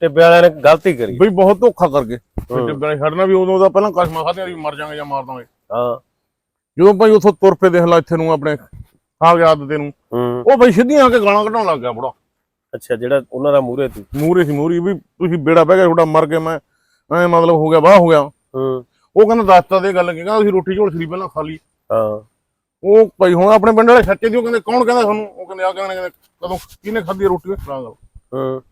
ਟਿੱਬੇ ਵਾਲਿਆਂ ਨੇ ਗਲਤੀ ਕਰੀ। ਬਈ ਬਹੁਤ ਧੋਖਾ ਕਰ ਗਏ। ਟਿੱਬੇ ਨੇ ਛੱਡਣਾ ਵੀ ਉਦੋਂ ਦਾ ਪਹਿਲਾਂ ਕਸਮਾਂ ਖਾਧੀਆਂ ਵੀ ਮਰ ਜਾਾਂਗੇ ਜਾਂ ਮਾਰ ਦਾਂਗੇ। ਹਾਂ। ਜਦੋਂ ਭਾਈ ਉੱਥੋਂ ਤੁਰ ਪਏ ਦੇਖ ਲਾ ਇੱਥੇ ਨੂੰ ਆਪਣੇ ਆ ਗਿਆ ਆਦਤੇ ਨੂੰ। ਉਹ ਬਈ ਸਿੱਧੀਆਂ ਆ ਕੇ ਗਾਲਾਂ ਕੱਢਣ ਲੱਗ ਗਿਆ ਬੜਾ। ਅੱਛਾ ਜਿਹੜਾ ਉਹਨਾਂ ਦਾ ਮੂਹਰੇ ਸੀ? ਮੂਰੇ ਸੀ ਮੂਰੀ ਵੀ ਤੁਸੀਂ ਬੇੜਾ ਬਹਿ ਗਿਆ ਤੁਹਾਡਾ ਮਰ ਕੇ ਮੈਂ। ਐ ਮਤਲਬ ਹੋ ਗਿਆ ਵਾਹ ਹੋ ਗਿਆ। ਉਹ ਕਹਿੰਦਾ ਦੱਸਤਾ ਦੇ ਗੱਲ ਕਹਿੰਦਾ ਤੁਸੀਂ ਰੋਟੀ ਝੋਲ ਛਰੀ ਪਹਿਲਾਂ ਖਾ ਲਈ। ਹਾਂ। ਉਹ ਭਾਈ ਹੁਣ ਆਪਣੇ ਪਿੰਡ ਵਾਲੇ ਸੱਚੇ ਦੀ ਉਹ ਕਹਿੰਦੇ ਕੌਣ ਕਹਿੰਦਾ ਤੁਹਾਨੂੰ? ਉਹ ਕਹਿੰਦੇ ਆ ਕਹਿੰਦੇ ਕਦੋਂ ਕਿਹਨੇ ਖਾਧੀ ਰੋਟੀ? ਖਾ ਹੂੰ।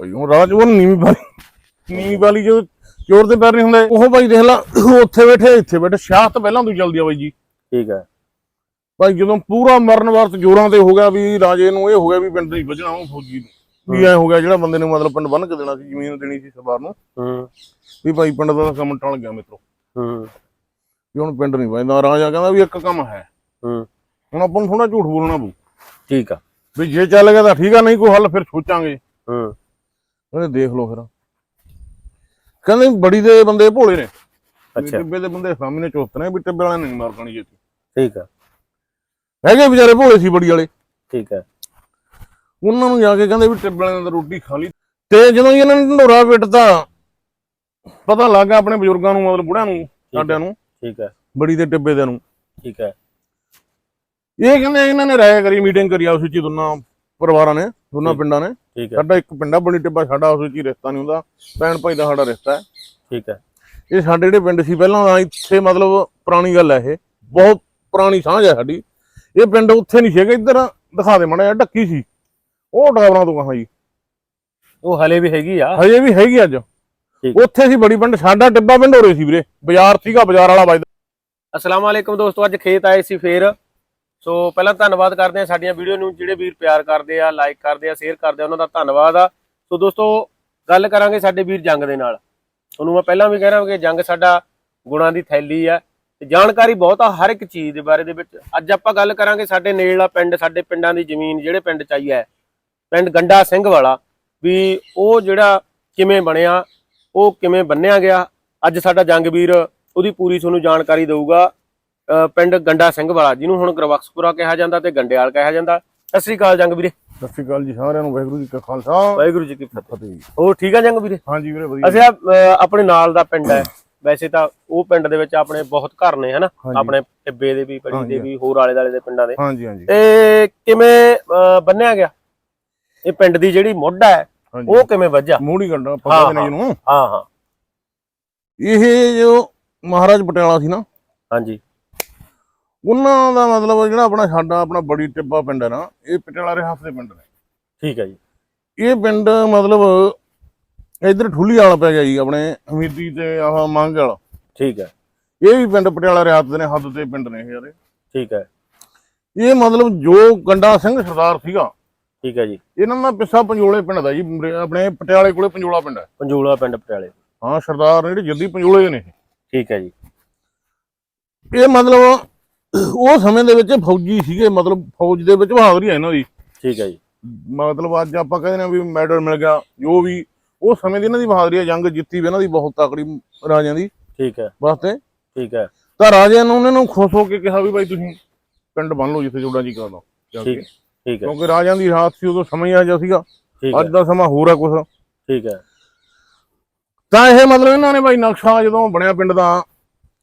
ਭਾਈ ਹੁਣ ਰਾਜ ਉਹ ਨੀਵੀਂ ਵਾਲੀ ਨੀਵੀਂ ਵਾਲੀ ਜੋ ਚੋਰ ਦੇ ਪੈਰ ਨਹੀਂ ਹੁੰਦੇ ਉਹ ਭਾਈ ਦੇਖ ਲਾ ਉੱਥੇ ਬੈਠੇ ਇੱਥੇ ਬੈਠੇ ਸ਼ਾਹਤ ਪਹਿਲਾਂ ਤੋਂ ਚੱਲਦੀ ਆ ਬਾਈ ਜੀ। ਠੀਕ ਹੈ। ਭਾਈ ਜਦੋਂ ਪੂਰਾ ਮਰਨ ਵਰਤ ਜੋਰਾਂ ਤੇ ਹੋ ਗਿਆ ਵੀ ਰਾਜੇ ਨੂੰ ਇਹ ਹੋ ਗਿਆ ਵੀ ਪਿੰਡ ਨਹੀਂ ਬਚਣਾ ਉਹ ਫੌਜੀ ਨੂੰ। ਵੀ ਐ ਹੋ ਗਿਆ ਜਿਹੜਾ ਬੰਦੇ ਨੇ ਮਤਲਬ ਪਿੰਡ ਬੰਨ ਕੇ ਦੇਣਾ ਸੀ ਜ਼ਮੀਨ ਦੇਣੀ ਸੀ ਸਰਦਾਰ ਨੂੰ। ਹੂੰ। ਵੀ ਭਾਈ ਪਿੰਡ ਦਾ ਤਾਂ ਕੰਮ ਟਲ ਗਿਆ ਮਿੱਤਰੋ। ਹੂੰ। ਵੀ ਹੁਣ ਪਿੰਡ ਨਹੀਂ ਬਚਦਾ ਰਾਜਾ ਕਹਿੰਦਾ ਵੀ ਇੱਕ ਕੰਮ ਹੈ। ਹੂੰ। ਹੁਣ ਆਪਾਂ ਨੂੰ ਥੋੜਾ ਝੂਠ ਬੋਲਣਾ ਪਊ। ਠੀਕ ਆ। ਵੀ ਜੇ ਚੱਲ ਗਿਆ ਤਾਂ ਠੀਕ ਆ ਨਹੀਂ ਕੋਈ ਹੱਲ ਫਿਰ ਸੋਚਾਂਗੇ। ਹੂੰ। ਕਹਿੰਦੇ ਦੇਖ ਲਓ ਫਿਰ। ਕਹਿੰਦੇ ਬੜੀ ਦੇ ਬੰਦੇ ਭੋਲੇ ਨੇ। ਅੱਛਾ। ਟਿੱਬੇ ਦੇ ਬੰਦੇ ਸਾਹਮਣੇ ਚੁਸਤ ਨੇ ਵੀ ਟਿੱਬੇ ਵਾਲਿਆਂ ਨੇ ਨਹੀਂ ਮਾਰ ਕਣੀ ਜੇਤੀ ਠੀਕ ਆ। ਹੈਗੇ ਵਿਚਾਰੇ ਭੋਲੇ ਸੀ ਬੜੀ ਵਾਲੇ। ਠੀਕ ਹੈ ਉਹਨਾਂ ਨੂੰ ਜਾ ਕੇ ਕਹਿੰਦੇ ਵੀ ਟਿੱਬੇ ਵਾਲਿਆਂ ਦਾ ਰੋਟੀ ਖਾ ਲਈ। ਤੇ ਜਦੋਂ ਇਹਨਾਂ ਨੇ ਢੰਡੋਰਾ ਪਿੱਟਦਾ ਪਤਾ ਲੱਗ ਆਪਣੇ ਬਜ਼ੁਰਗਾਂ ਨੂੰ ਮਤਲਬ ਬੁੜਿਆਂ ਨੂੰ ਸਾਡਿਆਂ ਨੂੰ। ਠੀਕ ਹੈ ਬੜੀ ਦੇ ਟਿੱਬੇ ਦੇ ਨੂੰ। ਠੀਕ ਹੈ ਇਹ ਕਹਿੰਦੇ ਇਹਨਾਂ ਨੇ ਰਾਇ ਕਰੀ ਮੀਟਿੰਗ ਕਰੀ ਉਸ ਵਿੱਚ ਦੋਨਾਂ ਪਰਿਵਾਰਾਂ ਨੇ ਦੋਨਾਂ ਪਿੰਡਾਂ ਨੇ। ਠੀਕ ਹੈ। ਸਾਡਾ ਇੱਕ ਪਿੰਡਾ ਬਣੀ ਟਿੱਬਾ ਸਾਡਾ ਉਸ ਵਿੱਚ ਹੀ ਰਿਸ਼ਤਾ ਨਹੀਂ ਹੁੰਦਾ। ਭੈਣ ਭਾਈ ਦਾ ਸਾਡਾ ਰਿਸ਼ਤਾ ਹੈ। ਠੀਕ ਹੈ। ਇਹ ਸਾਡੇ ਜਿਹੜੇ ਪਿੰਡ ਸੀ ਪਹਿਲਾਂ ਦਾ ਇੱਥੇ ਮਤਲਬ ਪੁਰਾਣੀ ਗੱਲ ਹੈ ਇਹ। ਬਹੁਤ ਪੁਰਾਣੀ ਸਾਂਝ ਹੈ ਸਾਡੀ। ਇਹ ਪਿੰਡ ਉੱਥੇ ਨਹੀਂ ਸੀਗਾ ਇੱਧਰ ਦਿਖਾ ਦੇ ਮੜਾ ਢੱਕੀ ਸੀ। ਉਹ ਡਾਵਰਾਂ ਤੋਂ ਕਹਾਂ ਜੀ ਉਹ ਹਲੇ ਵੀ ਹੈਗੀ ਆ। ਹਜੇ ਵੀ ਹੈਗੀ ਅੱਜ। ਉੱਥੇ ਸੀ ਬੜੀ ਪਿੰਡ ਸਾਡਾ ਟਿੱਬਾ ਪਿੰਡ ਹੋਰੇ ਸੀ ਵੀਰੇ। ਬਾਜ਼ਾਰ ਸੀਗਾ ਬਾਜ਼ਾਰ ਵਾਲਾ ਵੱਜਦਾ। ਅਸਲਾਮ ਵਾਲੇਕਮ ਦੋਸਤੋ ਅੱਜ ਖੇਤ ਆਏ ਸੀ ਫੇਰ। ਸੋ ਪਹਿਲਾਂ ਧੰਨਵਾਦ ਕਰਦੇ ਆ ਸਾਡੀਆਂ ਵੀਡੀਓ ਨੂੰ, ਜਿਹੜੇ ਵੀਰ ਪਿਆਰ ਕਰਦੇ ਆ ਲਾਈਕ ਕਰਦੇ ਆ ਸ਼ੇਅਰ ਕਰਦੇ ਆ, ਉਹਨਾਂ ਦਾ ਧੰਨਵਾਦ ਆ। ਸੋ ਦੋਸਤੋ, ਗੱਲ ਕਰਾਂਗੇ ਸਾਡੇ ਵੀਰ ਜੰਗ ਦੇ ਨਾਲ। ਤੁਹਾਨੂੰ ਮੈਂ ਪਹਿਲਾਂ ਵੀ ਕਹਿ ਰਿਹਾ ਕਿ ਜੰਗ ਸਾਡਾ ਗੁਣਾਂ ਦੀ ਥੈਲੀ ਆ। ਤੇ ਜਾਣਕਾਰੀ ਬਹੁਤ ਆ ਹਰ ਇੱਕ ਚੀਜ਼ ਦੇ ਬਾਰੇ ਦੇ ਵਿੱਚ। ਅੱਜ ਆਪਾਂ ਗੱਲ ਕਰਾਂਗੇ ਸਾਡੇ ਨੇੜਲਾ ਪਿੰਡ, ਸਾਡੇ ਪਿੰਡਾਂ ਦੀ ਜ਼ਮੀਨ, ਜਿਹੜੇ ਪਿੰਡ ਚ ਆਈ ਹੈ। ਪਿੰਡ ਗੰਡਾ ਸਿੰਘ ਵਾਲਾ, ਵੀ ਉਹ ਜਿਹੜਾ ਕਿਵੇਂ ਬਣਿਆ, ਉਹ ਕਿਵੇਂ ਬੰਨਿਆ ਗਿਆ। ਅੱਜ ਸਾਡਾ ਜੰਗ ਵੀਰ ਉਹਦੀ ਪੂਰੀ ਤੁਹਾਨੂੰ ਜਾਣਕਾਰੀ ਦੇਊਗਾ। ਪਿੰਡ ਗੰਡਾ ਸਿੰਘ ਵਾਲਾ ਜਿਹਨੂੰ ਹੁਣ ਗਰਵਖਸਪੁਰਾ ਕਿਹਾ ਜਾਂਦਾ ਤੇ ਗੰਡਿਆਲ ਕਿਹਾ ਜਾਂਦਾ। ਸਤਿ ਸ੍ਰੀ ਅਕਾਲ ਜੰਗ ਵੀਰੇ। ਸਤਿ ਸ਼੍ਰੀ ਅਕਾਲ ਜੀ ਸਾਰਿਆਂ ਨੂੰ ਵਾਹਿਗੁਰੂ ਜੀ ਕਾ ਖਾਲਸਾ। ਵਾਹਿਗੁਰੂ ਜੀ ਕੀ ਫਤਿਹ। ਹੋਰ ਠੀਕ ਆ ਜੰਗ ਵੀਰੇ? ਹਾਂਜੀ ਵੀਰੇ ਵਧੀਆ। ਅਸੀਂ ਆਪਣੇ ਨਾਲ ਦਾ ਪਿੰਡ ਹੈ। ਵੈਸੇ ਤਾਂ ਉਹ ਪਿੰਡ ਦੇ ਵਿੱਚ ਆਪਣੇ ਬਹੁਤ ਘਰ ਨੇ ਹਨਾ। ਆਪਣੇ ਟਿੱਬੇ ਦੇ ਵੀ ਪੜੀ ਦੇ। ਵੀ ਹੋਰ ਆਲੇ ਦਾਲੇ ਦੇ ਪਿੰਡਾਂ ਦੇ। ਹਾਂਜੀ ਹਾਂਜੀ। ਤੇ ਕਿਵੇਂ ਬੰਨਿਆ ਗਿਆ? ਇਹ ਪਿੰਡ ਦੀ ਜਿਹੜੀ ਮੁੱਢ ਹੈ ਉਹ ਕਿਵੇਂ ਵੱਜਾ ਮੂੜੀ ਗੰਡਾ ਪਤਾ ਨਹੀਂ ਇਹਨੂੰ। ਹਾਂ ਹਾਂ। ਇਹ ਜੋ ਮਹਾਰਾਜ ਪਟਿਆਲਾ ਸੀ ਨਾ ਹਾਂਜੀ। ਉਹਨਾਂ ਦਾ ਮਤਲਬ ਜਿਹੜਾ ਆਪਣਾ ਸਾਡਾ ਆਪਣਾ ਬੜੀ ਟਿੱਬਾ ਪਿੰਡ ਹੈ ਨਾ ਇਹ ਪਟਿਆਲਾ ਰਿਆਸਤ ਦੇ ਪਿੰਡ ਨੇ। ਠੀਕ ਹੈ ਜੀ। ਇਹ ਪਿੰਡ ਮਤਲਬ ਇਧਰ ਠੁੱਲੀ ਵਾਲਾ ਪੈ ਗਿਆ ਜੀ ਆਪਣੇ ਹਮੀਦੀ ਤੇ ਆਹ ਮੰਗ ਵਾਲਾ। ਠੀਕ ਹੈ। ਇਹ ਵੀ ਪਿੰਡ ਪਟਿਆਲਾ ਰਿਆਸਤ ਦੇ ਨੇ ਹੱਦ ਤੇ ਪਿੰਡ ਨੇ ਯਾਰੇ ਠੀਕ ਹੈ। ਇਹ ਮਤਲਬ ਜੋ ਗੰਡਾ ਸਿੰਘ ਸਰਦਾਰ ਸੀਗਾ ਠੀਕ ਹੈ ਜੀ। ਇਹਨਾਂ ਦਾ ਪਿੱਸਾ ਪੰਜੋਲੇ ਪਿੰਡ ਦਾ ਜੀ ਆਪਣੇ ਪਟਿਆਲੇ ਕੋਲੇ ਪੰਜੋਲਾ ਪਿੰਡ ਹੈ। ਪੰਜੂਲਾ ਪਿੰਡ ਪਟਿਆਲੇ। ਹਾਂ ਸਰਦਾਰ ਨੇ ਜਿਹੜੇ ਜੱਦੀ ਪੰਜੋਲੇ ਨੇ। ਠੀਕ ਹੈ ਜੀ। ਇਹ ਮਤਲਬ ਉਹ ਸਮੇਂ ਦੇ ਵਿੱਚ ਫੌਜੀ ਸੀਗੇ ਮਤਲਬ ਫੌਜ ਦੇ ਵਿੱਚ ਬਹਾਦਰੀ ਹੈ ਇਹਨਾਂ ਦੀ। ਠੀਕ ਹੈ ਜੀ। ਮਤਲਬ ਅੱਜ ਆਪਾਂ ਕਹਿੰਦੇ ਨੇ ਵੀ ਮੈਡਲ ਮਿਲ ਗਿਆ ਜੋ ਵੀ ਉਹ ਸਮੇਂ ਦੀ ਇਹਨਾਂ ਦੀ ਬਹਾਦਰੀ ਹੈ ਜੰਗ ਜਿੱਤੀ ਵੀ ਇਹਨਾਂ ਦੀ ਬਹੁਤ ਤਕੜੀ ਰਾਜਿਆਂ ਦੀ। ਠੀਕ ਹੈ। ਵਾਸਤੇ ਠੀਕ ਹੈ। ਤਾਂ ਰਾਜਿਆਂ ਨੂੰ ਉਹਨਾਂ ਨੂੰ ਖੁਸ਼ ਹੋ ਕੇ ਕਿਹਾ ਵੀ ਬਾਈ ਤੁਸੀਂ ਪਿੰਡ ਬੰਨ ਲਓ ਜਿੱਥੇ ਜੋੜਾ ਜੀ ਕਰਦਾ ਜਾ ਕੇ। ਠੀਕ ਠੀਕ ਹੈ। ਕਿਉਂਕਿ ਰਾਜਿਆਂ ਦੀ ਰਾਤ ਸੀ ਉਦੋਂ ਸਮਾਂ ਹੀ ਆ ਜਾ ਸੀਗਾ। ਠੀਕ ਹੈ। ਅੱਜ ਦਾ ਸਮਾਂ ਹੋਰ ਆ ਕੁਛ। ਠੀਕ ਹੈ। ਤਾਂ ਇਹ ਮਤਲਬ ਇਹਨਾਂ ਨੇ ਬਾਈ ਨਕਸ਼ਾ ਜਦੋਂ ਬਣਿਆ ਪਿੰਡ ਦਾ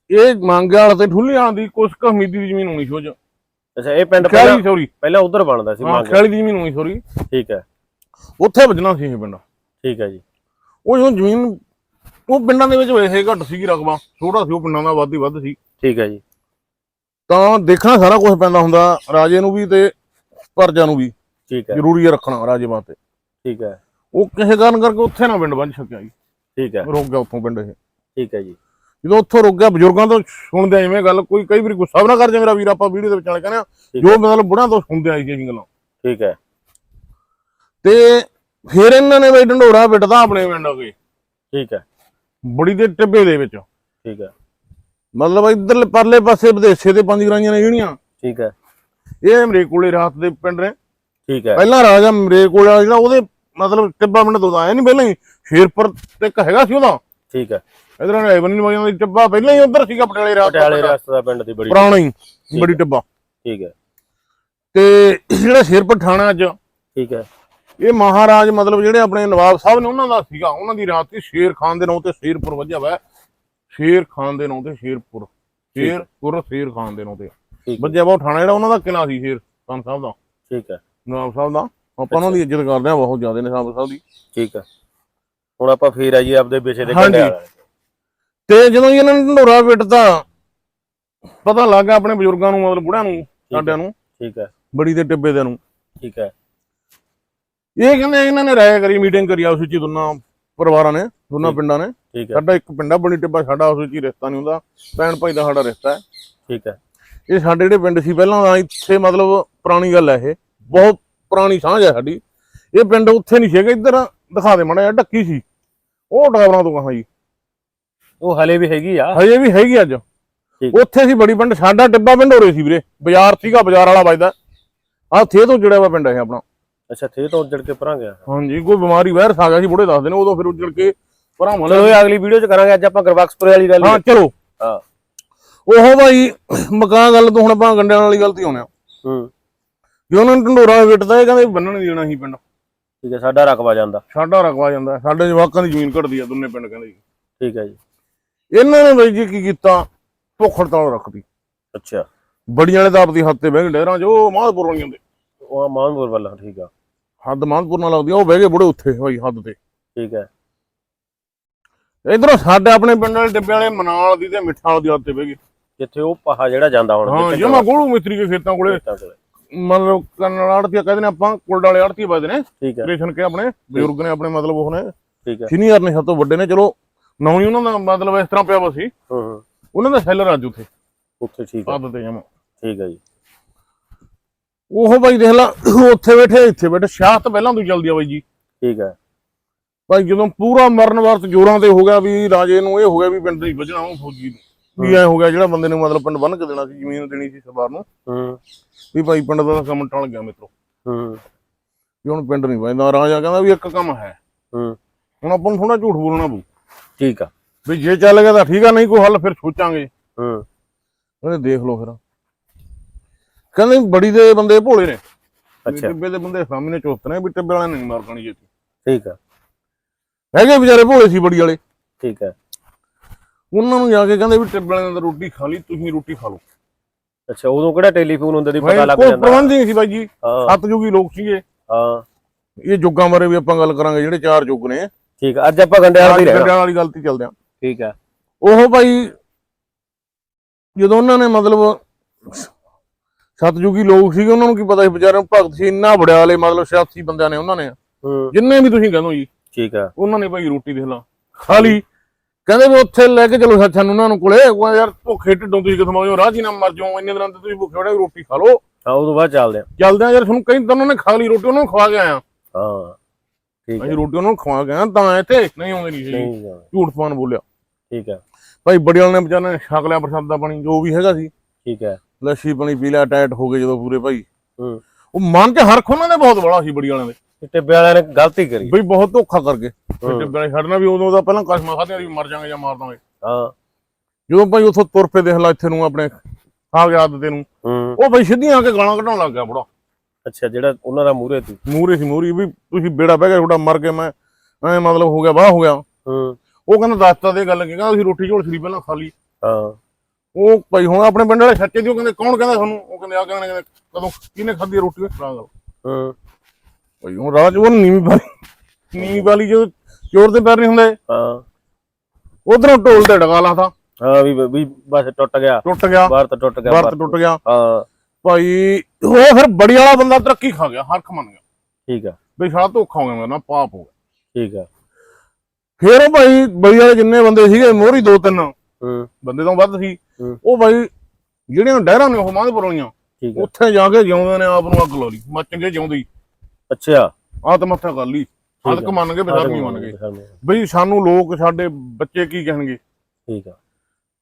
ਇਹ ਮੰਗਿਆਲ ਤੇ ਠੁੱਲੀਆਂ ਦੀ ਕੁਛ ਕੁ ਹਮੀਦੀ ਦੀ ਜ਼ਮੀਨ ਹੋਣੀ ਸੀ ਉਹ ਚ। ਅੱਛਾ ਇਹ ਪਿੰਡ ਪਹਿਲਾਂ ਸੌਰੀ। ਪਹਿਲਾਂ ਉਧਰ ਬਣਦਾ ਸੀ ਹਾਂ ਮੰਗ। ਦੀ ਜ਼ਮੀਨ ਹੋਣੀ ਸੌਰੀ। ਠੀਕ ਹੈ। ਉੱਥੇ ਵੱਜਣਾ ਸੀ ਇਹ ਪਿੰਡ। ਠੀਕ ਹੈ ਜੀ। ਉਹ ਜੋ ਜ਼ਮੀਨ ਉਹ ਪਿੰਡਾਂ ਦੇ ਵਿੱਚ ਵੈਸੇ ਘੱਟ ਸੀਗੀ ਰਕਬਾ ਛੋਟਾ ਸੀ ਉਹ ਪਿੰਡਾਂ ਦਾ ਵੱਧ ਹੀ ਵੱਧ ਸੀ। ਠੀਕ ਹੈ ਜੀ। ਤਾਂ ਦੇਖਣਾ ਸਾਰਾ ਕੁਝ ਪੈਂਦਾ ਹੁੰਦਾ ਰਾਜੇ ਨੂੰ ਵੀ ਤੇ ਪਰਜਾ ਨੂੰ ਵੀ। ਠੀਕ ਹੈ। ਜ਼ਰੂਰੀ ਹੈ ਰੱਖਣਾ ਰਾਜੇ ਵਾਸਤੇ। ਠੀਕ ਹੈ। ਉਹ ਕਿਸੇ ਕਾਰਨ ਕਰਕੇ ਉੱਥੇ ਨਾ ਪਿੰਡ ਵੱਜ ਸਕਿਆ ਜੀ। ਠੀਕ ਹੈ। ਰੁਕ ਗਿਆ ਉੱਥੋਂ ਪਿੰਡ ਇਹ। ਠੀਕ ਹੈ ਜੀ। ਜਦੋਂ ਉੱਥੋਂ ਰੁਕ ਗਿਆ ਬਜ਼ੁਰਗਾਂ ਤੋਂ ਸੁਣਦੇ ਜਿਵੇਂ ਗੱਲ ਕੋਈ ਕਈ ਵਾਰੀ ਗੁੱਸਾ ਵੀ ਨਾ ਕਰ ਜਾ ਮੇਰਾ ਵੀਰ ਆਪਾਂ ਵੀਡੀਓ ਦੇ ਵਿੱਚ ਨਾਲੇ ਕਹਿੰਦੇ ਆ ਜੋ ਮਤਲਬ ਬੁੜਾਂ ਤੋਂ ਸੁਣਦੇ ਆਈ ਸੀ ਗੱਲਾਂ। ਠੀਕ ਹੈ। ਤੇ ਫਿਰ ਇਹਨਾਂ ਨੇ ਬਈ ਢੰਡੋਰਾ ਪਿੱਟਦਾ ਆਪਣੇ ਪਿੰਡ ਅਗੇ। ਠੀਕ ਹੈ। ਬੜੀ ਦੇ ਟਿੱਬੇ ਦੇ ਵਿੱਚ। ਠੀਕ ਹੈ। ਮਤਲਬ ਇੱਧਰਲੇ ਪਰਲੇ ਪਾਸੇ ਵਿਦੇਸ਼ੇ ਦੇ ਪੰਜ ਗਰਾਈਆਂ ਨੇ ਜਿਹੜੀਆਂ। ਠੀਕ ਹੈ। ਇਹ ਅਮਰੀਕ ਕੋਲੇ ਰਾਤ ਦੇ ਪਿੰਡ ਨੇ। ਠੀਕ ਹੈ। ਪਹਿਲਾਂ ਰਾਜਾ ਅਮਰੀਕ ਕੋਲੇ ਜਿਹੜਾ ਉਹਦੇ ਮਤਲਬ ਟਿੱਬਾ ਪਿੰਡ ਤੋਂ ਆਇਆ ਨਹੀਂ ਪਹਿਲਾਂ ਹੀ ਸ਼ੇਰਪੁਰ ਤੇ ਇੱਕ ਹੈਗਾ ਸੀ ਉਹਦਾ। ਠੀਕ ਹੈ। ਇਧਰ ਨੇ ਐਵਨ ਨਹੀਂ ਦੀ ਟਿੱਬਾ ਪਹਿਲਾਂ ਹੀ ਉਧਰ ਸੀਗਾ ਪਟਿਆਲੇ ਰਾਤ ਪਟਿਆਲੇ। ਰਸਤੇ ਦਾ ਪਿੰਡ ਦੀ ਬੜੀ ਪੁਰਾਣਾ ਹੀ ਬੜੀ ਟਿੱਬਾ। ਠੀਕ ਹੈ। ਤੇ ਜਿਹੜਾ ਸ਼ੇਰਪੁਰ ਥਾਣਾ ਅੱਜ ਠੀਕ ਹੈ। ਇਹ ਮਹਾਰਾਜ ਮਤਲਬ ਜਿਹੜੇ ਆਪਣੇ ਨਵਾਬ ਸਾਹਿਬ ਨੇ ਉਹਨਾਂ ਦਾ ਸੀਗਾ। ਉਹਨਾਂ ਦੀ ਰਾਤ ਸੀ ਸ਼ੇਰ ਖਾਨ ਦੇ ਨਾਂ ਤੇ ਸ਼ੇਰਪੁਰ ਵੱਜਿਆ ਵਾ। ਸ਼ੇਰ ਖਾਨ ਦੇ ਨਾਂ ਤੇ ਸ਼ੇਰਪੁਰ। ਸ਼ੇਰਪੁਰ ਸ਼ੇਰ ਖਾਨ ਦੇ ਨਾਂ ਤੇ। ਵੱਜਿਆ ਵਾ ਥਾਣਾ ਜਿਹੜਾ ਉਹਨਾਂ ਦਾ ਕਿਲਾ ਸੀ ਸ਼ੇਰ ਖਾਨ ਸਾਹਿਬ ਦਾ। ਠੀਕ ਹੈ। ਨਵਾਬ ਸਾਹਿਬ ਦਾ। ਆਪਾਂ ਉਹਨਾਂ ਦੀ ਇੱਜ਼ਤ ਕਰਦੇ ਆ ਬਹੁਤ ਜ਼ਿਆਦਾ ਨੇ ਸਾਹਿਬ ਸਾਹਿਬ ਦੀ। ਠੀਕ ਹੈ। ਹੁਣ ਆਪਾਂ ਫੇਰ ਆਈਏ ਆਪਦੇ ਵਿਸ਼ੇ ਦੇ। ਕੰਢਿਆਂ ਤੇ ਜਦੋਂ ਇਹਨਾਂ ਨੇ ਢੰਡੋਰਾ ਪਿੱਟਦਾ ਪਤਾ ਲੱਗ ਆਪਣੇ ਬਜ਼ੁਰਗਾਂ ਨੂੰ ਮਤਲਬ ਬੁੜਿਆਂ ਨੂੰ ਸਾਡਿਆਂ ਨੂੰ। ਠੀਕ ਹੈ। ਬੜੀ ਦੇ ਟਿੱਬੇ ਦੇ ਨੂੰ। ਠੀਕ ਹੈ। ਇਹ ਕਹਿੰਦੇ ਇਹਨਾਂ ਨੇ ਰਾਇ ਕਰੀ ਮੀਟਿੰਗ ਕਰੀ ਉਸ ਵਿੱਚ ਦੋਨਾਂ ਪਰਿਵਾਰਾਂ ਨੇ ਦੋਨਾਂ। ਪਿੰਡਾਂ ਨੇ। ਠੀਕ ਹੈ। ਸਾਡਾ ਇੱਕ ਪਿੰਡਾ ਬਣੀ ਟਿੱਬਾ ਸਾਡਾ ਉਸ ਵਿੱਚ ਹੀ ਰਿਸ਼ਤਾ ਨਹੀਂ ਹੁੰਦਾ। ਭੈਣ ਭਾਈ ਦਾ ਸਾਡਾ ਰਿਸ਼ਤਾ ਹੈ। ਠੀਕ ਹੈ। ਇਹ ਸਾਡੇ ਜਿਹੜੇ ਪਿੰਡ ਸੀ ਪਹਿਲਾਂ ਦਾ ਇੱਥੇ ਮਤਲਬ ਪੁਰਾਣੀ ਗੱਲ ਹੈ ਇਹ। ਬਹੁਤ ਪੁਰਾਣੀ ਸਾਂਝ ਹੈ ਸਾਡੀ। ਇਹ ਪਿੰਡ ਉੱਥੇ ਨਹੀਂ ਸੀਗਾ ਇੱਧਰ ਦਿਖਾ ਦੇ ਮੜਾ ਢੱਕੀ ਸੀ। ਉਹ ਟਾਵਰਾਂ ਤੋਂ ਕਹਾਂ ਜੀ। ਉਹ ਹਲੇ ਵੀ ਹੈਗੀ ਆ। ਹਜੇ ਵੀ ਹੈਗੀ ਅੱਜ। ਉੱਥੇ ਸੀ ਬੜੀ ਪਿੰਡ ਸਾਡਾ ਟਿੱਬਾ ਪਿੰਡ ਹੋਰੇ ਸੀ ਵੀਰੇ। ਬਾਜ਼ਾਰ ਸੀਗਾ ਬਾਜ਼ਾਰ ਵਾਲਾ ਵੱਜਦਾ। ਆਹ ਥੇ ਤੋਂ ਜੁੜਿਆ ਵਾ ਪਿੰਡ ਇਹ ਆਪਣਾ। ਅੱਛਾ ਥੇ ਤੋਂ ਉੱਜੜ ਕੇ ਪਰਾਂ ਗਿਆ। ਹਾਂਜੀ ਕੋਈ ਬਿਮਾਰੀ ਵਾਇਰਸ ਆ ਗਿਆ ਸੀ ਬੁੜੇ ਦੱਸਦੇ ਨੇ ਉਦੋਂ ਫਿਰ ਉੱਜੜ ਕੇ ਪਰਾਂ ਚਲੋ ਇਹ ਅਗਲੀ ਵੀਡੀਓ ਚ ਕਰਾਂਗੇ ਅੱਜ ਆਪਾਂ ਗਰਬਖਸ਼ਪੁਰੇ ਵਾਲੀ ਗੱਲ ਹਾਂ। ਚਲੋ। ਹਾਂ। ਉਹ ਭਾਈ ਮਕਾਨ ਗੱਲ ਤੋਂ ਹੁਣ ਆਪਾਂ ਗੰਡਿਆਂ ਵਾਲੀ ਗੱਲ ਤੇ ਆਉਣੇ ਆ। ਹੂੰ। ਜੇ ਉਹਨਾਂ ਨੇ ਢੰਡੋਰਾ ਵਿਟਦਾ ਇਹ ਕਹਿੰਦੇ ਬੰਨਣ ਨਹੀਂ ਦੇਣਾ ਸੀ ਪਿੰਡ। ਠੀਕ ਹੈ ਸਾਡਾ ਰਕਬਾ ਜਾਂਦਾ। ਸਾਡਾ ਰਕਵਾ ਜਾਂਦਾ ਸਾਡੇ ਜਵਾਕਾਂ ਦੀ ਜ਼ਮੀਨ ਘਟਦੀ ਆ ਦੋਨੇ ਪਿੰਡ ਕਹਿੰਦੇ। ਠੀਕ ਹੈ ਜੀ। ਇਹਨਾਂ ਨੇ ਬਾਈ ਜੀ ਕੀ ਕੀਤਾ? ਭੁੱਖ ਹੜਤਾਲ ਰੱਖਦੀ ਅੱਛਾ। ਬੜੀਆਂ ਵਾਲੇ ਤਾਂ ਆਪਦੀ ਹੱਥ ਤੇ ਬਹਿ ਗਏ ਡੇਰਾਂ 'ਚ ਉਹ ਮਾਧਪੁਰ ਵਾਲੀਆਂ ਦੇ। ਉਹ ਮਾਨਪੁਰ ਵੱਲ ਠੀਕ ਆ। ਹੱਦ ਮਾਧਪੁਰ ਨਾਲ ਲੱਗਦੀ ਆ ਉਹ ਬਹਿ ਗਏ ਬੁੜੇ ਉੱਥੇ ਭਾਈ ਹੱਦ ਤੇ। ਠੀਕ ਹੈ ਇਧਰੋਂ ਸਾਡੇ ਆਪਣੇ ਪਿੰਡ ਵਾਲੇ ਡੱਬੇ ਵਾਲੇ ਮਨਾਲ ਦੀ ਤੇ ਮਿੱਠਾ ਵਾਲੀ ਦੀ ਹੱਦ ਤੇ ਬਹਿ ਗਏ। ਜਿੱਥੇ ਉਹ ਪਹਾ ਜਿਹੜਾ ਜਾਂਦਾ ਹੁਣ ਹਾਂ ਜਮਾ ਗੋਲੂ ਮਿਸਤਰੀ ਦੇ ਖੇਤਾਂ ਕੋਲੇ। ਖੇਤਾਂ ਕੋਲੇ। ਮਤਲਬ ਕੰਨੜ ਆੜਤੀ ਕਹਿੰਦੇ ਨੇ ਆਪਾਂ ਕੁਲਡ ਵਾਲੇ ਆੜਤੀ ਵੱਜਦੇ ਨੇ। ਠੀਕ ਹੈ ਕ੍ਰਿਸ਼ਨ ਕੇ ਆਪਣੇ ਬਜ਼ੁਰਗ ਨੇ ਆਪਣੇ ਮਤਲਬ ਉਹ ਨੇ। ਠੀਕ ਹੈ ਸੀਨੀਅਰ ਨੇ ਸਭ ਤੋਂ ਵੱਡੇ ਨੇ ਚਲੋ ਨਾ ਹੀ ਉਹਨਾਂ ਦਾ ਮਤਲਬ ਇਸ ਤਰ੍ਹਾਂ ਪਿਆ ਵਾ ਸੀ। ਹੂੰ ਹੂੰ। ਉਹਨਾਂ ਦਾ ਸੈਲਰ ਅੱਜ ਉੱਥੇ। ਉੱਥੇ ਠੀਕ ਹੈ ਹੱਦ ਤੇ ਜਮਾ ਠੀਕ ਹੈ ਜੀ। ਉਹ ਬਾਈ ਦੇਖ ਲਾ ਉੱਥੇ ਬੈਠੇ ਇੱਥੇ ਬੈਠੇ। ਸ਼ਾਹਤ ਪਹਿਲਾਂ ਤੋਂ ਹੀ ਚੱਲਦੀ ਆ ਬਾਈ ਜੀ। ਠੀਕ ਹੈ ਭਾਈ ਜਦੋਂ ਪੂਰਾ ਮਰਨ ਵਰਤ ਜੋਰਾਂ ਤੇ ਹੋ ਗਿਆ ਵੀ ਰਾਜੇ ਨੂੰ ਇਹ ਹੋ ਗਿਆ ਵੀ ਪਿੰਡ ਨਹੀਂ ਬਚਣਾ ਉਹ ਫੌਜੀ ਨੂੰ। ਵੀ ਐ ਹੋ ਗਿਆ ਜਿਹੜਾ ਬੰਦੇ ਨੇ ਮਤਲਬ ਪਿੰਡ ਬੰਨ ਕੇ ਦੇਣਾ ਸੀ ਜ਼ਮੀਨ ਦੇਣੀ ਸੀ ਸਰਦਾਰ ਨੂੰ। ਹੂੰ। ਵੀ ਭਾਈ ਪਿੰਡ ਦਾ ਤਾਂ ਕੰਮ ਟਲ ਗਿਆ ਮਿੱਤਰੋ। ਹੂੰ। ਵੀ ਹੁਣ ਪਿੰਡ ਨਹੀਂ ਬਚਦਾ ਰਾਜਾ ਕਹਿੰਦਾ ਵੀ ਇੱਕ ਕੰਮ ਹੈ। ਹੂੰ। ਹੁਣ ਆਪਾਂ ਨੂੰ ਥੋੜਾ ਝੂਠ ਬੋਲਣਾ ਪਊ। ਠੀਕ ਆ। ਵੀ ਜੇ ਚੱਲ ਗਿਆ ਤਾਂ ਠੀਕ ਆ ਨਹੀਂ ਕੋਈ ਹੱਲ ਫਿਰ ਸੋਚਾਂਗੇ। ਹੂੰ। ਕਹਿੰਦੇ ਦੇਖ ਲਓ ਫਿਰ। ਕਹਿੰਦੇ ਬੜੀ ਦੇ ਬੰਦੇ ਭੋਲੇ ਨੇ। ਅੱਛਾ। ਟਿੱਬੇ ਦੇ ਬੰਦੇ ਸਾਹਮਣੇ ਚੁਸਤ ਨੇ ਵੀ ਟਿੱਬੇ ਵਾਲਿਆਂ ਨੇ ਨਹੀਂ ਮਾਰ ਖਾਣੀ ਜੇਤੀ ਠੀਕ ਆ। ਹੈਗੇ ਵਿਚਾਰੇ ਭੋਲੇ ਸੀ ਬੜੀ ਵਾਲੇ। ਠੀਕ ਹੈ ਉਹਨਾਂ ਨੂੰ ਜਾ ਕੇ ਕਹਿੰਦੇ ਵੀ ਟਿੱਬੇ ਵਾਲਿਆਂ ਦਾ ਰੋਟੀ ਖਾ ਲਈ ਤੁਸੀਂ ਰੋਟੀ ਖਾ ਲਓ। ਅੱਛਾ ਉਦੋਂ ਕਿਹੜਾ ਟੈਲੀਫੋਨ ਹੁੰਦਾ ਦੀ ਪਤਾ ਲੱਗ ਕੋਈ ਜਾਂਦਾ? ਪ੍ਰਬੰਧ ਹੀ ਨਹੀਂ ਸੀ ਬਾਈ ਜੀ। ਸਤਜੁਗੀ ਲੋਕ ਸੀਗੇ। ਹਾਂ। ਇਹ ਜੁੱਗਾਂ ਬਾਰੇ ਵੀ ਆਪਾਂ ਗੱਲ ਕਰਾਂਗੇ ਜਿਹੜੇ ਚਾਰ ਜੁੱਗ ਨੇ। ਠੀਕ ਆ ਅੱਜ ਆਪਾਂ ਗੰਡਿਆਲ ਦੀ ਰਹਿਣਾ ਗੰਡਿਆਂ ਵਾਲੀ ਗੱਲ ਤੇ ਚੱਲਦੇ ਆ। ਠੀਕ ਆ। ਉਹ ਭਾਈ ਜਦੋਂ ਉਹਨਾਂ ਨੇ ਮਤਲਬ ਸਤਜੁਗੀ ਲੋਕ ਸੀਗੇ ਉਹਨਾਂ ਨੂੰ ਕੀ ਪਤਾ ਸੀ ਵਿਚਾਰਿਆਂ ਨੂੰ ਭਗਤ ਸੀ ਇੰਨਾ ਬੜਿਆ ਵਾਲੇ ਮਤਲਬ ਸਿਆਸੀ ਬੰਦਿਆਂ ਨੇ ਉਹਨਾਂ ਨੇ। ਜਿੰਨੇ ਵੀ ਤੁਸੀਂ ਕਹਿੰਦੇ ਹੋ ਜੀ ਠੀਕ ਆ। ਉਹਨਾਂ ਨੇ ਭਾਈ ਰੋਟੀ ਦੇਖ ਲਾ। ਖਾ ਲਈ ਕਹਿੰਦੇ ਵੀ ਉੱਥੇ ਲੈ ਕੇ ਚਲੋ ਸਾਨੂੰ ਉਹਨਾਂ ਨੂੰ ਕੋਲੇ। ਉਹ ਯਾਰ ਭੁੱਖੇ ਢਿੱਡੋਂ ਤੁਸੀਂ ਕਿਥੋਂ ਆਇਓ ਰਾਹ ਨਾ ਮਰ ਜਾਓ। ਇੰਨੇ ਦਿਨਾਂ ਤੇ ਤੁਸੀਂ ਭੁੱਖੇ ਬੜੇ ਰੋਟੀ ਖਾ ਲਓ। ਹਾਂ ਉਦੋਂ ਬਾਅਦ ਚੱਲਦੇ ਆ। ਚੱਲਦੇ ਆ ਯਾਰ ਤੁਹਾਨੂੰ ਕਈ ਤਾਂ ਉਹਨਾਂ ਨੇ ਖਾ ਲਈ ਰੋਟੀ ਉਹਨਾਂ ਨੂੰ ਖਵਾ ਕੇ ਆਇਆ। ਹਾਂ। ਠੀਕ ਅਸੀਂ ਹੈ। ਰੋਟੀ ਉਹਨਾਂ ਨੂੰ ਖਵਾ ਕੇ ਆਇਆ ਤਾਂ ਇੱਥੇ ਨਹੀਂ ਆਉਂਦੇ ਨਹੀਂ ਸੀ। ਝੂਠ ਫਾਨ ਬੋਲਿਆ। ਠੀਕ ਹੈ। ਭਾਈ ਬੜੇ ਵਾਲੇ ਨੇ ਵਿਚਾਰੇ ਨੇ ਛਕ ਲਿਆ ਪ੍ਰਸ਼ਾਦਾ ਪਾਣੀ ਜੋ ਵੀ ਹੈਗਾ ਸੀ। ਠੀਕ ਹੈ। ਲੱਸੀ ਪਾਣੀ ਪੀ ਲਿਆ ਟਾਇਟ ਹੋ ਗਏ ਜਦੋਂ ਪੂਰੇ ਭਾਈ। ਹੂੰ। ਉਹ ਮਨ 'ਚ ਹਰਖ ਉਹਨਾਂ ਦੇ ਬਹੁਤ ਬੜਾ ਸੀ ਬੜੀ ਵਾਲਿਆਂ ਦੇ। ਟਿੱਬੇ ਵਾਲਿਆਂ ਨੇ ਗਲਤੀ ਕਰੀ। ਬਈ ਬਹੁਤ ਧੋਖਾ ਕਰਕੇ ਹੂੰ। ਤੇ ਵਾਲੇ ਛੱਡਣਾ ਵੀ ਉਦੋਂ ਦਾ ਪਹਿਲਾਂ ਕਸਮਾਂ ਖਾਧੀਆਂ ਵੀ ਮਰ ਜਾਾਂਗੇ ਜਾਂ ਮਾਰ ਦਾਂਗੇ। ਹਾਂ। ਜਦੋਂ ਭਾਈ ਉੱਥੋਂ ਤੁਰ ਪਏ ਦੇਖ ਲਾ ਇੱਥੇ ਨੂੰ ਆਪਣੇ ਆ ਗਿਆ ਆਦਤੇ ਨੂੰ। ਉਹ ਭਾਈ ਸਿੱਧੀਆਂ ਆ ਕੇ ਗਾਲਾਂ ਕੱਢਣ ਲੱਗ ਗਿਆ ਬੜਾ। ਅੱਛਾ ਜਿਹੜਾ ਉਹਨਾਂ ਦਾ ਮੂਹਰੇ ਸੀ? ਮੂਰੇ ਸੀ ਮੂਰੀ ਵੀ ਤੁਸੀਂ ਬੇੜਾ ਬਹਿ ਗਿਆ ਤੁਹਾਡਾ ਮਰ ਗਿਆ ਮੈਂ ਐ ਮਤਲਬ ਹੋ ਗਿਆ ਵਾਹ ਹੋ ਗਿਆ। ਹੂੰ। ਉਹ ਕਹਿੰਦਾ ਦੱਸਤਾ ਦੇ ਗੱਲ ਕਹਿੰਦਾ ਅਸੀਂ ਰੋਟੀ ਝੋਲ ਸੀ ਪਹਿਲਾਂ ਖਾ ਲਈ। ਹਾਂ। ਉਹ ਭਾਈ ਹੁਣ ਆਪਣੇ ਪਿੰਡ ਵਾਲੇ ਸੱਚੇ ਦੀ ਉਹ ਕਹਿੰਦੇ ਕੌਣ ਕਹਿੰਦਾ ਤੁਹਾਨੂੰ? ਉਹ ਕਹਿੰਦੇ ਆ ਕਹਿੰਦੇ ਕਹਿੰਦੇ ਕਦੋਂ ਕਿਹਨੇ ਖਾਧੀ ਰੋਟੀ? ਉਹ ਖਰਾ ਗੱਲ ਹੂੰ। ਭਾਈ ਹੁਣ ਰਾਜ ਉਹ ਨੀਵੀਂ ਵਾਲੀ ਨੀਵੀਂ ਵਾਲੀ ਜੋ ਚੋਰ ਦੇ ਪੈਰ ਨਹੀਂ ਹੁੰਦੇ। ਹਾਂ। ਉਧਰੋਂ ਢੋਲ ਤੇ ਡਗਾ ਲਾਤਾ। ਹਾਂ ਵੀ ਵੀ ਬਸ ਟੁੱਟ ਗਿਆ। ਟੁੱਟ ਗਿਆ। ਬਾਹਰ ਤਾਂ ਟੁੱਟ ਗਿਆ ਵਰਤ ਟੁੱਟ ਗਿਆ। ਹਾਂ। ਭਾਈ ਉਹ ਫਿਰ ਬੜੀ ਵਾਲਾ ਬੰਦਾ ਤਰੱਕੀ ਖਾ ਗਿਆ ਹਰਖ ਮੰਨ ਗਿਆ। ਠੀਕ ਆ। ਬਈ ਸਾਲਾ ਧੋਖਾ ਹੋ ਗਿਆ ਮੇਰੇ ਨਾਲ ਪਾਪ ਹੋ ਗਿਆ। ਠੀਕ ਆ। ਫਿਰ ਉਹ ਭਾਈ ਬੜੀ ਵਾਲੇ ਜਿੰਨੇ ਬੰਦੇ ਸੀਗੇ ਮੋਹਰੀ ਦੋ ਤਿੰਨ ਹੂੰ। ਬੰਦੇ ਤੋਂ ਵੱਧ ਸੀ। ਹੂੰ। ਉਹ ਭਾਈ ਜਿਹੜੀਆਂ ਡਹਿਰਾਂ ਨੇ ਉਹ ਮਾਂਦਪੁਰ ਵਾਲੀਆਂ ਠੀਕ ਆ। ਉੱਥੇ ਜਾ ਕੇ ਜਿਉਂਦੇ ਨੇ ਆਪ ਨੂੰ ਅੱਗ ਲਾ ਲਈ ਮੱਚ ਕੇ ਜਿਉਂਦੇ। ਅੱਛਾ। ਆਤਮ ਹੱਤਿਆ ਕਰ ਲਈ। ਹੱਕ ਮੰਨ ਗਏ ਬਜ਼ਾਰਮੀ ਮੰਨ ਗਏ। ਬਈ ਸਾਨੂੰ ਲੋਕ ਸਾਡੇ ਬੱਚੇ ਕੀ ਕਹਿਣਗੇ? ਠੀਕ ਆ।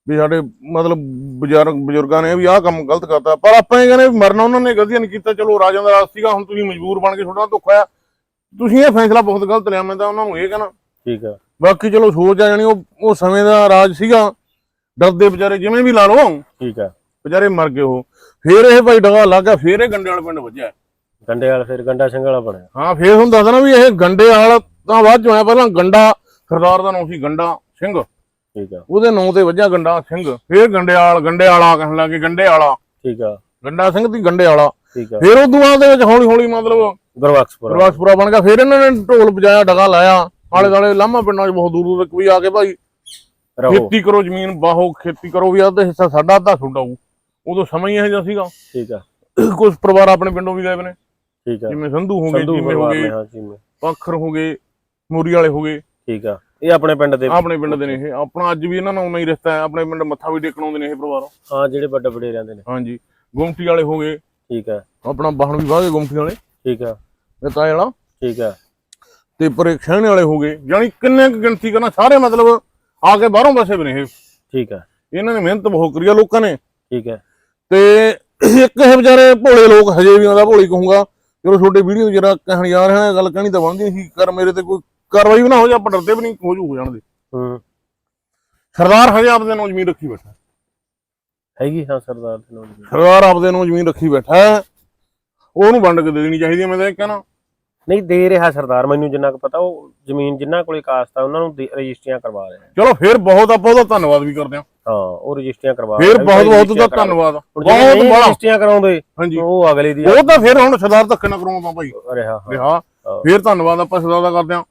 ਵੀ ਸਾਡੇ ਮਤਲਬ ਬਜ਼ੁਰਗ ਬਜ਼ੁਰਗਾਂ ਨੇ ਵੀ ਆਹ ਕੰਮ ਗਲਤ ਕਰਤਾ। ਪਰ ਆਪਾਂ ਇਹ ਕਹਿੰਦੇ ਮਰਨਾ ਉਹਨਾਂ ਨੇ ਗਲਤੀਆਂ ਨਹੀਂ ਕੀਤਾ। ਚਲੋ ਰਾਜਾਂ ਦਾ ਰਾਜ ਸੀਗਾ ਹੁਣ ਤੁਸੀਂ ਮਜਬੂਰ ਬਣ ਕੇ ਤੁਹਾਡਾ ਦੁੱਖ ਹੋਇਆ। ਤੁਸੀਂ ਇਹ ਫੈਸਲਾ ਬਹੁਤ ਗਲਤ ਲਿਆ ਮੈਂ ਤਾਂ ਉਹਨਾਂ ਨੂੰ ਇਹ ਕਹਿਣਾ। ਠੀਕ ਆ। ਬਾਕੀ ਚਲੋ ਸੋਚ ਆ ਜਾਣੀ ਉਹ ਉਹ ਸਮੇਂ ਦਾ ਰਾਜ ਸੀਗਾ। ਡਰਦੇ ਵਿਚਾਰੇ ਜਿਵੇਂ ਵੀ ਲਾ ਲਓ। ਠੀਕ ਆ। ਵਿਚਾਰੇ ਮਰ ਗਏ ਉਹ। ਫੇਰ ਇਹ ਭਾਈ ਡਗਾ ਲੱਗ ਗਿਆ ਫੇਰ ਇਹ ਗੰਡੇ ਵਾਲੇ ਪਿੰਡ ਵੱਜਿਆ। ਗੰਡੇ ਵਾਲਾ ਫਿਰ ਗੰਡਾ ਸਿੰਘ ਵਾਲਾ ਬਣਿਆ। ਹਾਂ ਫੇਰ ਤੁਹਾਨੂੰ ਦੱਸਦਾ ਨਾ ਵੀ ਇਹ ਗੰਡੇ ਵਾਲਾ ਤਾਂ ਬਾਅਦ ਚ ਹੋਇਆ ਪਹਿਲਾਂ ਗੰਡਾ ਸਰਦਾਰ ਦਾ ਨਾਮ ਸੀ ਗੰਡਾ ਸਿੰਘ। ਠੀਕ ਆ। ਉਹਦੇ ਨਾਂ ਤੇ ਵੱਜਾ ਗੰਡਾ ਸਿੰਘ ਫੇਰ ਗੰਡੇਵਾਲ ਗੰਡੇ ਵਾਲਾ ਕਹਿਣ ਲੱਗੇ ਗੰਡੇ ਵਾਲਾ ਠੀਕ ਆ। ਗੰਡਾ ਸਿੰਘ ਦੀ ਗੰਡੇ ਵਾਲਾ ਠੀਕ ਆ। ਫੇਰ ਉਦੋਂ ਬਾਅਦ ਦੇ ਵਿੱਚ ਹੌਲੀ ਹੌਲੀ ਮਤਲਬ ਗੁਰਬਖਸ਼ਪੁਰ। ਪ੍ਰਵਾਸਪੁਰਾ ਬਣ ਗਿਆ ਫੇਰ ਇਹਨਾਂ ਨੇ ਢੋਲ ਵਜਾਇਆ ਡਗਾ ਲਾਇਆ। ਆਲੇ ਦਾਲੇ ਲਾਮਾ ਪਿੰਡਾਂ 'ਚ ਬਹੁਤ ਦੂਰ ਦੂਰ ਤੱਕ ਵੀ ਆ ਕੇ ਭਾਈ ਖੇਤੀ ਕਰੋ ਜ਼ਮੀਨ ਬਾਹੋ ਖੇਤੀ ਕਰੋ ਵੀ ਅੱਧਾ ਹਿੱਸਾ ਸਾਡਾ ਅੱਧਾ ਤੁਹਾਡਾ ਉਦੋਂ ਸਮਾਂ ਹੀ ਇਹੋ ਜਿਹਾ ਸੀਗਾ। ਠੀਕ ਆ। ਕੁਝ ਪਰਿਵਾਰ ਆਪਣੇ ਪਿੰਡੋਂ ਵੀ ਗਏ ਨੇ। ਠੀਕ ਆ। ਜਿਵੇਂ ਸੰਧੂ ਹੋ ਗਏ ਜਿਵੇਂ ਹੋ ਗਏ ਪੱਖਰ ਹੋ ਗਏ ਮੂਰੀ ਵਾਲੇ ਹੋ ਗਏ। ਠੀਕ ਆ। ਇਹ ਆਪਣੇ ਪਿੰਡ ਦੇ ਆਪਣੇ ਪਿੰਡ ਦੇ ਨੇ ਇਹ। ਆਪਣਾ ਅੱਜ ਵੀ ਇਹਨਾਂ ਨਾਲ ਉਨਾ ਹੀ ਰਿਸ਼ਤਾ ਹੈ। ਆਪਣੇ ਪਿੰਡ ਮੱਥਾ ਵੀ ਟੇਕਣ ਆਉਂਦੇ ਨੇ ਇਹ ਪਰਿਵਾਰ। ਹਾਂ ਜਿਹੜੇ ਵੱਡੇ ਵੱਡੇ ਰਹਿੰਦੇ ਨੇ। ਹਾਂਜੀ। ਗੁੰਮਟੀ ਵਾਲੇ ਹੋ ਗਏ। ਠੀਕ ਆ ਆਪਣਾ ਬਾਹਣ ਵੀ ਵਾਗੇ ਗੁੰਮਟੀ ਵਾਲੇ। ਠੀਕ ਆ ਇਹ ਤਾਏ ਵਾਲਾ। ਠੀਕ ਆ ਤੇ ਪਰੇ ਖਹਿਣੇ ਵਾਲੇ ਹੋ ਗਏ। ਯਾਨੀ ਕਿੰਨੇ ਕੁ ਗਿਣਤੀ ਕਰਨਾ ਸਾਰੇ ਮਤਲਬ ਆ ਕੇ ਬਾਹਰੋਂ ਵਸੇ ਵੀ ਨੇ ਇਹ। ਠੀਕ ਆ ਇਹਨਾਂ ਨੇ ਮਿਹਨਤ ਬਹੁਤ ਕਰੀ ਆ ਲੋਕਾਂ ਨੇ। ਠੀਕ ਆ ਤੇ ਇੱਕ ਇਹ ਵਿਚਾਰੇ ਭੋਲੇ ਲੋਕ ਹਜੇ ਵੀ ਉਹਦਾ ਭੋਲੀ ਕਹੂੰਗਾ। ਚਲੋ ਛੋਟੇ ਵੀਡੀਓ ਜਰਾ ਕਹਿਣ ਯਾਰ ਹੈ ਗੱਲ ਕਹਿਣੀ ਤਾਂ ਬਣਦੀ ਸੀ। ਕਰ ਮੇਰੇ ਤੇ ਕੋਈ ਕਾਰਵਾਈ ਵੀ ਨਾ ਹੋ ਜਾ ਆਪਾਂ ਡਰਦੇ ਵੀ ਨਹੀਂ ਹੋ ਜੂ ਹੋ ਜਾਣ ਦੇ ਹੂੰ। ਸਰਦਾਰ ਹਜੇ ਆਪਦੇ ਨੂੰ ਜ਼ਮੀਨ ਰੱਖੀ ਬੈਠਾ। ਹੈਗੀ ਹਾਂ ਸਰਦਾਰ ਦੇ ਨਾਲ ਜੀ। ਸਰਦਾਰ ਆਪਦੇ ਨੂੰ ਜ਼ਮੀਨ ਰੱਖੀ ਬੈਠਾ ਹੈ। ਉਹਨੂੰ ਵੰਡ ਕੇ ਦੇ ਦੇਣੀ ਚਾਹੀਦੀ ਹੈ ਮੈਂ ਤਾਂ ਇਹ ਕਹਿਣਾ। ਨਹੀਂ ਦੇ ਰਿਹਾ ਸਰਦਾਰ ਮੈਨੂੰ ਜਿੰਨਾ ਕੁ ਪਤਾ ਉਹ ਜ਼ਮੀਨ ਜਿੰਨਾ ਕੋਲੇ ਕਾਸਤ ਆ ਉਹਨਾਂ ਨੂੰ ਦੇ- ਰਜਿਸਟਰੀਆਂ ਕਰਵਾ ਰਿਹਾ ਚਲੋ ਫਿਰ ਬਹੁਤ ਆਪਾਂ ਉਹਦਾ ਧੰਨਵਾਦ ਵੀ ਕਰਦੇ ਹਾਂ। ਹਾਂ ਉਹ ਰਜਿਸਟਰੀਆਂ ਕਰਵਾ ਫਿਰ ਰਿਹਾ ਬਹੁਤ ਬਹੁਤ ਉਹਦਾ। ਧੰਨਵਾਦ ਹੁਣ ਜਿਹੜੇ ਬਹੁਤ ਨਹੀਂ ਬੜਾ ਰਜਿਸਟਰੀਆਂ ਕਰਾਉਂਦੇ ਹਾਂਜੀ। ਉਹ ਅਗਲੇ ਦੀ ਉਹ ਤਾਂ ਫਿਰ ਹੁਣ ਸਰਦਾਰ ਧੱਕੇ ਨਾ ਕਰਾਉਂਦਾ ਭਾਈ। ਰਿਹਾ ਹਾਂ ਰਿਹਾ ਹਾਂ। ਫਿਰ ਧੰਨਵਾਦ ਆਪਾਂ ਸਰਦਾਰ ਦਾ ਕਰਦੇ ਹਾਂ।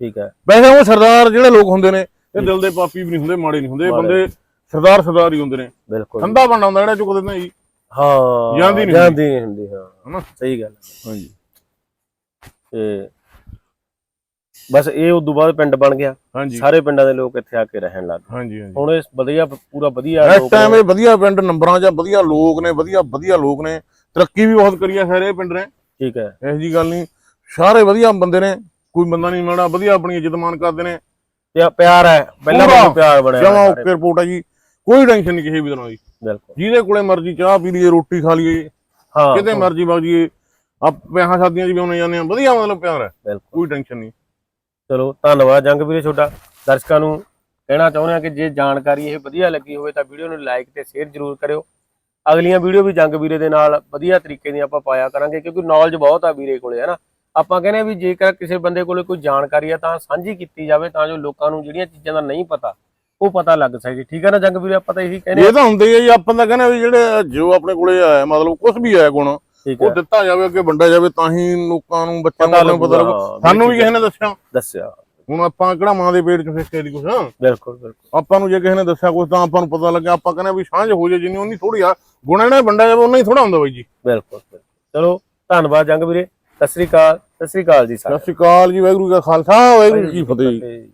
ਠੀਕ ਹੈ। ਵੈਸੇ ਉਹ ਸਰਦਾਰ ਜਿਹੜੇ ਲੋਕ ਹੁੰਦੇ ਨੇ ਇਹ ਦਿਲ ਦੇ ਪਾਪੀ ਵੀ ਨਹੀਂ ਹੁੰਦੇ ਮਾੜੇ ਨਹੀਂ ਹੁੰਦੇ ਇਹ। ਬੰਦੇ ਸਰਦਾਰ ਸਰਦਾਰ ਹੀ ਹੁੰਦੇ ਨੇ। ਬਿਲਕੁਲ। ਠੰਡਾ ਬਣਨਾ ਹੁੰਦਾ ਜਿਹੜਾ ਚੁੱਕ ਦਿੰਦਾ ਜੀ। ਹਾਂ ਜਾਂਦੀ ਨਹੀਂ ਜਾਂਦੀ ਨਹੀਂ ਹੁੰਦੀ ਹਾਂ। ਹਨਾ? ਸਹੀ ਗੱਲ ਹੈ। ਹਾਂਜੀ। ਤੇ ਬਸ ਇਹ ਉਦੋਂ ਬਾਅਦ ਪਿੰਡ ਬਣ ਗਿਆ। ਸਾਰੇ ਪਿੰਡਾਂ ਦੇ ਲੋਕ ਇੱਥੇ ਆ ਕੇ ਰਹਿਣ ਲੱਗ ਗਏ। ਹਾਂਜੀ ਹਾਂਜੀ। ਹੁਣ ਇਹ ਵਧੀਆ ਪੂਰਾ ਵਧੀਆ ਇਸ ਲੋਕ ਟਾਈਮ ਇਹ ਵਧੀਆ ਪਿੰਡ ਨੰਬਰਾਂ 'ਚ ਵਧੀਆ ਲੋਕ ਨੇ ਵਧੀਆ ਵਧੀਆ ਲੋਕ ਨੇ। ਤਰੱਕੀ ਵੀ ਬਹੁਤ ਕਰੀ ਆ ਸਾਰੇ ਪਿੰਡ ਨੇ। ਠੀਕ ਹੈ। ਇਹੋ ਜੀ ਗੱਲ ਨਹੀਂ। ਸਾਰੇ ਵਧੀਆ ਬੰਦੇ ਨੇ। ਕੋਈ ਬੰਦਾ ਨਹੀਂ ਮਾੜਾ ਵਧੀਆ ਆਪਣੀ ਇੱਜ਼ਤ ਮਾਨ ਕਰਦੇ ਨੇ। ਤੇ ਪਿਆਰ ਹੈ ਪਹਿਲਾਂ ਪੂਰਾ। ਤੋਂ ਪਿਆਰ ਬਣਿਆ ਜਮਾ ਹੋਇਆ ਓਕੇ ਰਿਪੋਰਟ ਆ ਜੀ ਕੋਈ ਟੈਨਸ਼ਨ ਨਹੀਂ ਕਿਸੇ ਵੀ ਤਰ੍ਹਾਂ ਦੀ। ਬਿਲਕੁਲ। ਜਿਹਦੇ ਕੋਲੇ ਮਰਜ਼ੀ ਚਾਹ ਪੀ ਲਈਏ ਰੋਟੀ ਖਾ ਲਈਏ ਹਾਂ ਕਿਤੇ ਮਰਜ਼ੀ ਵਗ ਜਾਈਏ ਆਪ ਵਿਆਹਾਂ ਸ਼ਾਦੀਆਂ 'ਚ ਵੀ ਆਉਣੇ ਜਾਂਦੇ ਆ ਵਧੀਆ ਮਤਲਬ ਪਿਆਰ ਹੈ ਬਿਲਕੁਲ। ਕੋਈ ਟੈਨਸ਼ਨ ਨਹੀਂ। ਚਲੋ ਧੰਨਵਾਦ ਜੰਗ ਵੀਰੇ ਤੁਹਾਡਾ। ਦਰਸ਼ਕਾਂ ਨੂੰ ਕਹਿਣਾ ਚਾਹੁੰਦੇ ਹਾਂ ਕਿ ਜੇ ਜਾਣਕਾਰੀ ਇਹ ਵਧੀਆ ਲੱਗੀ ਹੋਵੇ ਤਾਂ ਵੀਡੀਓ ਨੂੰ ਲਾਈਕ ਤੇ ਸ਼ੇਅਰ ਜ਼ਰੂਰ ਕਰਿਓ। ਅਗਲੀਆਂ ਵੀਡੀਓ ਵੀ ਜੰਗ ਵੀਰੇ ਦੇ ਨਾਲ ਵਧੀਆ ਤਰੀਕੇ ਦੀ ਆਪਾਂ ਪਾਇਆ ਕਰਾਂਗੇ ਕਿਉਂਕਿ ਨੌਲੇਜ ਬਹੁਤ ਆ ਵੀਰੇ ਕੋਲੇ ਹੈ ਨਾ? ਆਪਾਂ ਕਹਿੰਦੇ ਵੀ ਜੇਕਰ ਕਿਸੇ ਬੰਦੇ ਕੋਲੇ ਕੋਈ ਜਾਣਕਾਰੀ ਆ ਤਾਂ ਸਾਂਝੀ ਕੀਤੀ ਜਾਵੇ ਤਾਂ ਜੋ ਲੋਕਾਂ ਨੂੰ ਜਿਹੜੀਆਂ ਚੀਜ਼ਾਂ ਦਾ ਨਹੀਂ ਪਤਾ ਉਹ ਪਤਾ ਲੱਗ ਸਕੇ। ਠੀਕ ਹੈ ਨਾ ਜੰਗ ਵੀਰੇ? ਆਪਾਂ ਤਾਂ ਇਹੀ ਕਹਿੰਦੇ ਆ ਇਹ ਤਾਂ ਹੁੰਦੇ ਹੀ ਜੀ ਆਪਾਂ ਤਾਂ ਕਹਿੰਦੇ ਵੀ ਜਿਹੜੇ ਜੋ ਆਪਣੇ ਕੋਲੇ ਆਇਆ ਮਤਲਬ ਕੁਝ ਵੀ ਆਇਆ ਗੁਣ ਉਹ ਦਿੱਤਾ ਜਾਵੇ ਅੱਗੇ ਵੰਡਿਆ ਜਾਵੇ ਤਾਂ ਹੀ ਲੋਕਾਂ ਨੂੰ ਬੱਚਿਆਂ ਨੂੰ ਪਤਾ ਲੱਗੂ। ਸਾਨੂੰ ਵੀ ਕਿਸੇ ਨੇ ਦੱਸਿਆ। ਦੱਸਿਆ। ਹੁਣ ਆਪਾਂ ਕਿਹੜਾ ਮਾਂ ਦੇ ਪੇਟ 'ਚ ਫਿੱਕੇ ਦੀ ਕੁਛ? ਬਿਲਕੁਲ ਬਿਲਕੁਲ। ਆਪਾਂ ਨੂੰ ਜੇ ਕਿਸੇ ਨੇ ਦੱਸਿਆ ਕੁਛ ਤਾਂ ਆਪਾਂ ਨੂੰ ਪਤਾ ਲੱਗਿਆ। ਆਪਾਂ ਕਹਿੰਦੇ ਵੀ ਸਾਂਝ ਹੋ ਜੇ ਜਿੰਨੀ ਉਨੀ ਥੋੜੀ ਆ। ਗੁਣ ਇਹਨਾਂ ਵੰਡਿਆ ਜਾਵੇ ਉਨਾ ਹੀ ਥੋੜਾ ਹੁੰਦਾ ਬਾਈ ਜੀ। ਬਿਲਕੁਲ। ਚਲੋ ਧੰਨਵਾਦ ਜੰਗ ਵੀਰੇ। ਸਤਿ ਸ੍ਰੀ ਅਕਾਲ ਸਤਿ ਸ੍ਰੀ ਅਕਾਲ ਜੀ ਸਤਿ ਸਾਰੇ ਸ਼੍ਰੀ ਅਕਾਲ ਜੀ ਵਾਹਿਗੁਰੂ ਜੀ ਕਾ ਖਾਲਸਾ ਵਾਹਿਗੁਰੂ ਜੀ ਕੀ ਫਤਿਹ ਜੀ ਫਤਿਹ।